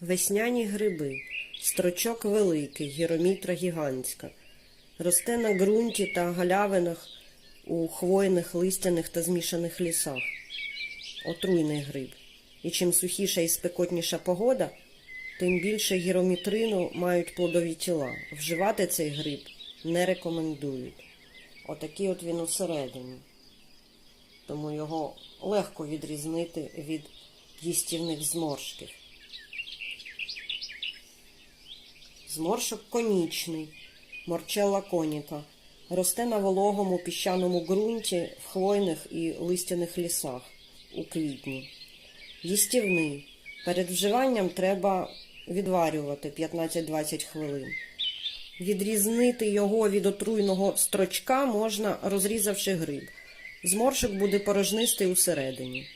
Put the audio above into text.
Весняні гриби, строчок великий, гіромітра гігантська. Росте на ґрунті та галявинах у хвойних, листяних та змішаних лісах. Отруйний гриб. І чим сухіша і спекотніша погода, тим більше гіромітрину мають плодові тіла. Вживати цей гриб не рекомендують. Отакий от він усередині. Тому його легко відрізнити від їстівних зморшків. Зморшок конічний, морчела коніка. Росте на вологому піщаному ґрунті в хвойних і листяних лісах у квітні. Їстівний. Перед вживанням треба відварювати 15-20 хвилин. Відрізнити його від отруйного строчка можна, розрізавши гриб. Зморшок буде порожнистий усередині.